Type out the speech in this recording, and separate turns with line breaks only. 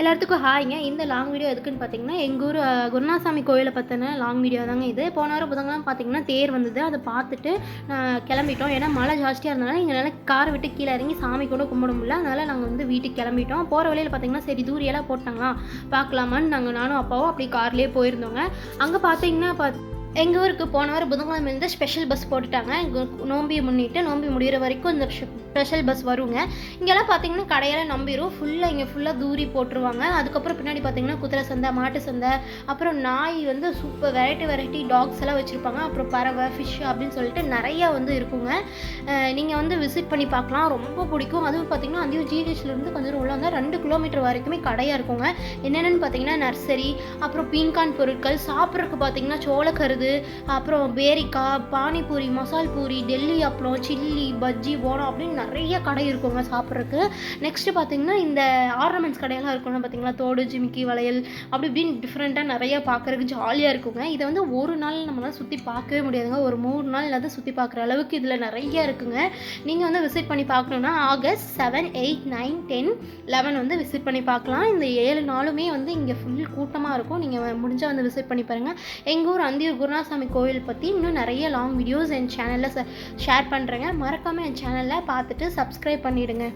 எல்லாத்துக்கும் ஹாய்ங்க இந்த long video எதுக்குன்னு பார்த்தீங்கன்னா எங்கள் ஊர் குருணாசாமி குருநாசாமி கோயிலை பற்றின லாங் வீடியோ தாங்க இது. போன வாரம் புதங்கலாம் பார்த்தீங்கன்னா தேர் வந்தது. அதை பார்த்துட்டு நான் கிளம்பிட்டோம். ஏன்னா மழை ஜாஸ்தியாக இருந்தனால எங்களால் காரை விட்டு கீழே இறங்கி சாமி கூட கும்பிட முடியல. அதனால் நாங்கள் வந்து வீட்டுக்கு கிளம்பிட்டோம். போகிற வழியில் பார்த்தீங்கன்னா சரி தூரியெல்லாம் போட்டாங்களா? பார்க்கலாமான்னு நாங்கள் நானும் அப்பாவும் அப்படி கார்லேயே போயிருந்தோங்க. அங்கே பார்த்தீங்கன்னா பா எங்கள் ஊருக்கு போன வாரம் புதன்கிழமை இருந்து ஸ்பெஷல் பஸ் போட்டுட்டாங்க நோம்பியை முன்னிட்டு நோம்பி முடிகிற வரைக்கும் இந்த ஸ்பெஷல் பஸ் வருங்க. இங்கெல்லாம் பார்த்தீங்கன்னா கடையெல்லாம் நம்பிரும். ஃபுல்லாக இங்கே ஃபுல்லாக தூரி போட்டுருவாங்க. அதுக்கப்புறம் பின்னாடி பார்த்தீங்கன்னா குதிரை சந்தை மாட்டு சந்தை அப்புறம் நாய் வந்து சூப்பர் வெரைட்டி வெரைட்டி டாக்ஸ் எல்லாம் வச்சுருப்பாங்க. அப்புறம் பறவை ஃபிஷ் அப்படின்னு சொல்லிட்டு நிறையா வந்து இருக்குங்க. நீங்கள் வந்து விசிட் பண்ணி பார்க்கலாம். ரொம்ப பிடிக்கும். அதுவும் பார்த்தீங்கன்னா அதையும் ஜிஹெச்லேருந்து கொஞ்சம் தூரம் உள்ள வந்தால் ரெண்டு கிலோமீட்டர் வரைக்குமே கடையாக இருக்குங்க. என்னென்னு பார்த்தீங்கன்னா நர்சரி அப்புறம் பீன்கான் பொருட்கள் சாப்பிட்றதுக்கு பார்த்தீங்கன்னா சோளக்கருது அப்புறம் பேரிக்கா பானிபூரி மசால் பூரி டெல்லி அப்பளம் சில்லி பஜ்ஜி போனம் அப்படின்னு நிறைய கடை இருக்குங்க சாப்பிட்றதுக்கு. நெக்ஸ்ட்டு பார்த்தீங்கன்னா இந்த ஆர்னமெண்ட்ஸ் கடையெல்லாம் இருக்கும்ல பார்த்தீங்களா தோடு ஜிமிக்கி வளையல் அப்படி இப்படின்னு டிஃப்ரெண்ட்டாக நிறைய பார்க்குறதுக்கு ஜாலியாக இருக்குங்க. இதை வந்து ஒரு நாள் நம்மளால் சுற்றி பார்க்கவே முடியாதுங்க. ஒரு மூணு நாள் இல்லாத சுற்றி பார்க்குற அளவுக்கு இதில் நிறைய இருக்குங்க. நீங்கள் வந்து விசிட் பண்ணி பார்க்கணுன்னா August seven eight nine ten eleven வந்து விசிட் பண்ணி பார்க்கலாம். இந்த ஏழு நாளுமே வந்து இங்கே ஃபுல் கூட்டமாக இருக்கும். நீங்கள் முடிஞ்சால் வந்து விசிட் பண்ணி பாருங்கள் எங்கள் ஊர் அந்தியூர் குருநாசாமி கோவில் பற்றி இன்னும் நிறைய லாங் வீடியோஸ் என் சேனலில் ஷேர் பண்ணுறேங்க மறக்காமல் என் சேனலில் பார்த்துட்டு சப்ஸ்கிரைப் பண்ணிவிடுங்க